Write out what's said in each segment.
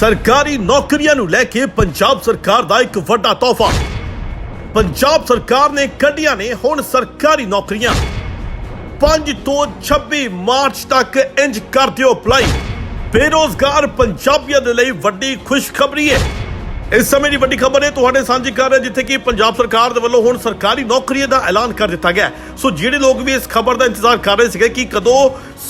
ਸਰਕਾਰੀ ਨੌਕਰੀਆਂ ਨੂੰ ਲੈ ਕੇ ਪੰਜਾਬ ਸਰਕਾਰ ਦਾ ਇੱਕ ਵੱਡਾ ਤੋਹਫਾ। ਪੰਜਾਬ ਸਰਕਾਰ ਨੇ ਕੱਢੀਆਂ ਨੇ ਹੁਣ ਸਰਕਾਰੀ ਨੌਕਰੀਆਂ। 5 ਤੋਂ 26 ਮਾਰਚ ਤੱਕ ਇੰਜ ਕਰ ਦਿਓ ਅਪਲਾਈ ਬੇਰੋਜ਼ਗਾਰ ਪੰਜਾਬੀਆਂ ਦੇ ਲਈ ਵੱਡੀ ਖੁਸ਼ਖਬਰੀ ਹੈ ਇਸ ਸਮੇਂ ਦੀ ਵੱਡੀ ਖਬਰ ਹੈ ਤੁਹਾਡੇ ਸਾਂਝੀ ਕਰ ਰਹੇ ਜਿੱਥੇ ਕਿ ਪੰਜਾਬ ਸਰਕਾਰ ਦੇ ਵੱਲੋਂ ਹੁਣ ਸਰਕਾਰੀ ਨੌਕਰੀਆਂ ਦਾ ਐਲਾਨ ਕਰ ਦਿੱਤਾ ਗਿਆ। ਸੋ ਜਿਹੜੇ ਲੋਕ ਵੀ ਇਸ ਖਬਰ ਦਾ ਇੰਤਜ਼ਾਰ ਕਰ ਰਹੇ ਸੀਗੇ ਕਿ ਕਦੋਂ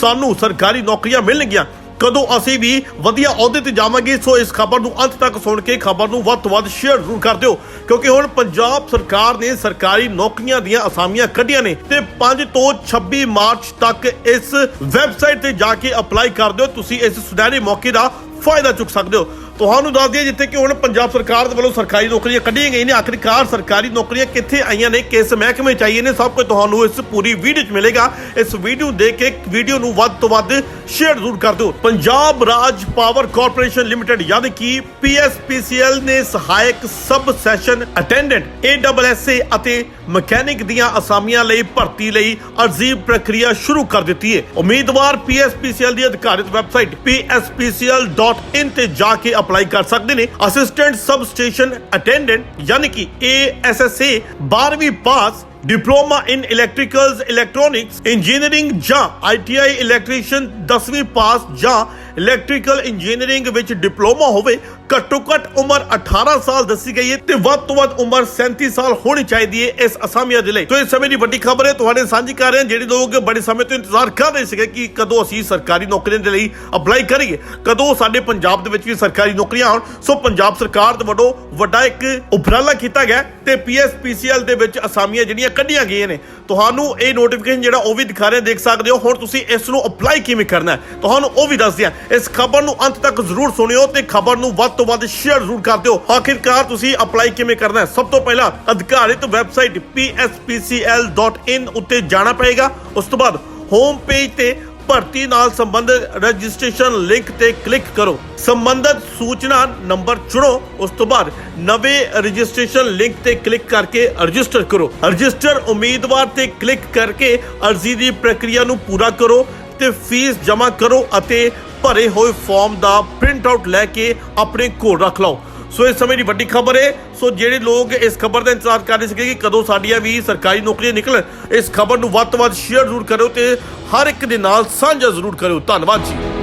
ਸਾਨੂੰ ਸਰਕਾਰੀ ਨੌਕਰੀਆਂ ਮਿਲਣਗੀਆਂ ਕਦੋਂ ਅਸੀਂ ਵੀ ਵਧੀਆ ਅਹੁਦੇ ਤੇ ਜਾਵਾਂਗੇ, ਸੋ ਇਸ ਖਬਰ ਨੂੰ ਅੰਤ ਤੱਕ ਸੁਣ ਕੇ ਖਬਰ ਨੂੰ ਵੱਧ ਤੋਂ ਵੱਧ ਸ਼ੇਅਰ ਜ਼ਰੂਰ ਕਰ ਦਿਓ। ਕਿਉਂਕਿ ਹੁਣ ਪੰਜਾਬ ਸਰਕਾਰ ਨੇ ਸਰਕਾਰੀ ਨੌਕਰੀਆਂ ਦੀਆਂ ਅਸਾਮੀਆਂ ਕੱਢੀਆਂ ਨੇ ਤੇ 5 ਤੋਂ 26 ਮਾਰਚ ਤੱਕ ਇਸ ਵੈਬਸਾਈਟ ਤੇ ਜਾ ਕੇ ਅਪਲਾਈ ਕਰ ਦਿਓ। ਤੁਸੀਂ ਇਸ ਸੁਨਹਿਰੇ ਮੌਕੇ ਦਾ ਫਾਇਦਾ ਚੁੱਕ ਸਕਦੇ ਹੋ। ਤੁਹਾਨੂੰ ਦੱਸ ਦਈਏ ਜਿੱਥੇ ਕਿ ਹੁਣ ਪੰਜਾਬ ਸਰਕਾਰ ਦੇ ਵੱਲੋਂ ਸਰਕਾਰੀ ਨੌਕਰੀਆਂ ਕੱਢੀਆਂ ਗਈਆਂ ਨੇ, ਆਖਿਰਕਾਰ ਸਰਕਾਰੀ ਨੌਕਰੀਆਂ ਕਿੱਥੇ ਆਈਆਂ ਨੇ, ਕਿਸ ਮਹਿਕਮੇ ਚ ਨੇ, ਸਭ ਕੁਝ ਤੁਹਾਨੂੰ ਇਸ ਪੂਰੀ ਵੀਡੀਓ 'ਚ ਮਿਲੇਗਾ। ਇਸ ਵੀਡੀਓ ਦੇਖ ਕੇ ਵੀਡੀਓ ਨੂੰ ਵੱਧ ਤੋਂ ਵੱਧ ਸ਼ੇਅਰ ਜ਼ਰੂਰ ਕਰ ਦਿਓ। Punjab Raj power corporation limited, ਯਾਨੀ ਕਿ PSPCL ਨੇ ਸਹਾਇਕ ਸਬ ਸੈਸ਼ਨ ਅਟੈਂਡੈਂਟ ASSA ਅਤੇ ਮਕੈਨਿਕ ਦੀਆਂ ਅਸਾਮੀਆਂ ਲਈ ਭਰਤੀ ਲਈ ਅਰਜ਼ੀ ਪ੍ਰਕਿਰਿਆ ਸ਼ੁਰੂ ਕਰ ਦਿੱਤੀ ਹੈ। ਉਮੀਦਵਾਰ PSPCL ਦੀ ਅਧਿਕਾਰਿਤ ਵੈਬਸਾਈਟ pspcl.in ਤੇ ਜਾ ਕੇ ਅਪਲਾਈ ਕਰ ਸਕਦੇ ਨੇ ਅਸਿਸਟੈਂਟ ਸਬ ਸਟੇਸ਼ਨ ਅਟੈਂਡੈਂਟ ਯਾਨੀ ਕਿ ASSA 12ਵੀਂ pass diploma in electricals electronics engineering ਜਾਂ ITI ਇਲੈਕਟ੍ਰੀਸ਼ੀਅਨ 10ਵੀਂ ਪਾਸ ਜਾਂ ਇਲੈਕਟ੍ਰੀਕਲ ਇੰਜੀਨੀਅਰਿੰਗ ਵਿੱਚ ਡਿਪਲੋਮਾ ਹੋਵੇ, ਘੱਟੋ ਘੱਟ ਉਮਰ 18 ਸਾਲ ਦੱਸੀ ਗਈ ਹੈ ਤੇ ਵੱਧ ਤੋਂ ਵੱਧ ਉਮਰ 37 ਸਾਲ ਹੋਣੀ ਚਾਹੀਦੀ ਹੈ ਇਸ ਅਸਾਮੀਆਂ ਦੇ ਲਈ। ਤੋਂ ਇਸ ਸਮੇਂ ਦੀ ਵੱਡੀ ਖਬਰ ਹੈ, ਤੁਹਾਡੇ ਸਾਂਝੀ ਕਰ ਰਹੇ ਹਾਂ, ਜਿਹੜੇ ਲੋਕ ਬੜੇ ਸਮੇਂ ਤੋਂ ਇੰਤਜ਼ਾਰ ਕਰ ਰਹੇ ਸੀਗੇ ਕਿ ਕਦੋਂ ਅਸੀਂ ਸਰਕਾਰੀ ਨੌਕਰੀਆਂ ਦੇ ਲਈ ਅਪਲਾਈ ਕਰੀਏ, ਕਦੋਂ ਸਾਡੇ ਪੰਜਾਬ ਦੇ ਵਿੱਚ ਵੀ ਸਰਕਾਰੀ ਨੌਕਰੀਆਂ ਆਉਣ ਸੋ ਪੰਜਾਬ ਸਰਕਾਰ ਦੇ ਵੱਲੋਂ ਵੱਡਾ ਇੱਕ ਉਪਰਾਲਾ ਕੀਤਾ ਗਿਆ ਤੇ ਪੀਐਸਪੀਸੀਐਲ ਦੇ ਵਿੱਚ ਅਸਾਮੀਆਂ ਜਿਹੜੀਆਂ ਕੱਢੀਆਂ ਗਈਆਂ ਨੇ। ਤੁਹਾਨੂੰ ਇਹ ਨੋਟੀਫਿਕੇਸ਼ਨ ਜਿਹੜਾ ਉਹ ਵੀ ਦਿਖਾ ਰਹੇ, ਦੇਖ ਸਕਦੇ ਹੋ। ਹੁਣ ਤੁਸੀਂ ਇਸ ਨੂੰ ਅਪਲਾਈ ਕਿਵੇਂ ਕਰਨਾ ਹੈ? ਤੁਹਾਨੂੰ ਉਹ ਵੀ ਦੱਸ ਦਿਆਂ। ਇਸ ਖਬਰ ਨੂੰ ਅੰਤ ਤੱਕ ਜ਼ਰੂਰ ਸੁਣਿਓ ਤੇ ਖਬਰ ਨੂੰ ਵੱਧ ਤੋਂ ਵੱਧ ਸ਼ੇਅਰ ਜ਼ਰੂਰ ਕਰ ਦਿਓ। ਆਖਿਰਕਾਰ ਤੁਸੀਂ ਅਪਲਾਈ ਕਿਵੇਂ ਕਰਨਾ ਹੈ? ਸਭ ਤੋਂ ਪਹਿਲਾਂ ਅਧਿਕਾਰਿਤ ਵੈਬਸਾਈਟ pspcl.in ਉੱਤੇ ਜਾਣਾ ਪਏਗਾ। ਉਸ ਤੋਂ ਬਾਅਦ ਹੋਮ ਪੇਜ ਤੇ ਭਰਤੀ ਨਾਲ ਸੰਬੰਧਿਤ ਰਜਿਸਟ੍ਰੇਸ਼ਨ ਲਿੰਕ ਤੇ ਕਲਿੱਕ ਕਰੋ। ਸੰਬੰਧਿਤ ਸੂਚਨਾ ਨੰਬਰ ਚੁਣੋ। ਉਸ ਤੋਂ ਬਾਅਦ ਨਵੇਂ ਰਜਿਸਟ੍ਰੇਸ਼ਨ ਲਿੰਕ ਤੇ ਕਲਿੱਕ ਕਰਕੇ ਰਜਿਸਟਰ ਕਰੋ। ਰਜਿਸਟਰ ਉਮੀਦਵਾਰ ਤੇ ਕਲਿੱਕ ਕਰਕੇ ਅਰਜ਼ੀ ਦੀ ਪ੍ਰਕਿਰਿਆ ਨੂੰ ਪੂਰਾ ਕਰੋ ਤੇ ਫੀਸ ਜਮ੍ਹਾਂ ਕਰੋ ਅਤੇ ਭਰੇ ਹੋਏ ਫਾਰਮ ਦਾ ਪ੍ਰਿੰਟ ਆਊਟ ਲੈ ਕੇ ਆਪਣੇ ਕੋਲ ਰੱਖ ਲਓ। ਸੋ ਇਸ ਸਮੇਂ ਦੀ ਵੱਡੀ ਖਬਰ ਹੈ ਸੋ ਜਿਹੜੇ ਲੋਕ ਇਸ ਖਬਰ ਦਾ ਇੰਤਜ਼ਾਰ ਕਰ ਰਹੇ ਸੀਗੇ ਕਿ ਕਦੋਂ ਸਾਡੀਆਂ ਵੀ ਸਰਕਾਰੀ ਨੌਕਰੀਆਂ ਨਿਕਲਣ, ਇਸ ਖਬਰ ਨੂੰ ਵੱਧ ਤੋਂ ਵੱਧ ਸ਼ੇਅਰ ਜ਼ਰੂਰ ਕਰੋ ਤੇ ਹਰ ਇੱਕ ਦੇ ਨਾਲ ਸਾਂਝਾ ਜ਼ਰੂਰ ਕਰਿਓ। ਧੰਨਵਾਦ ਜੀ।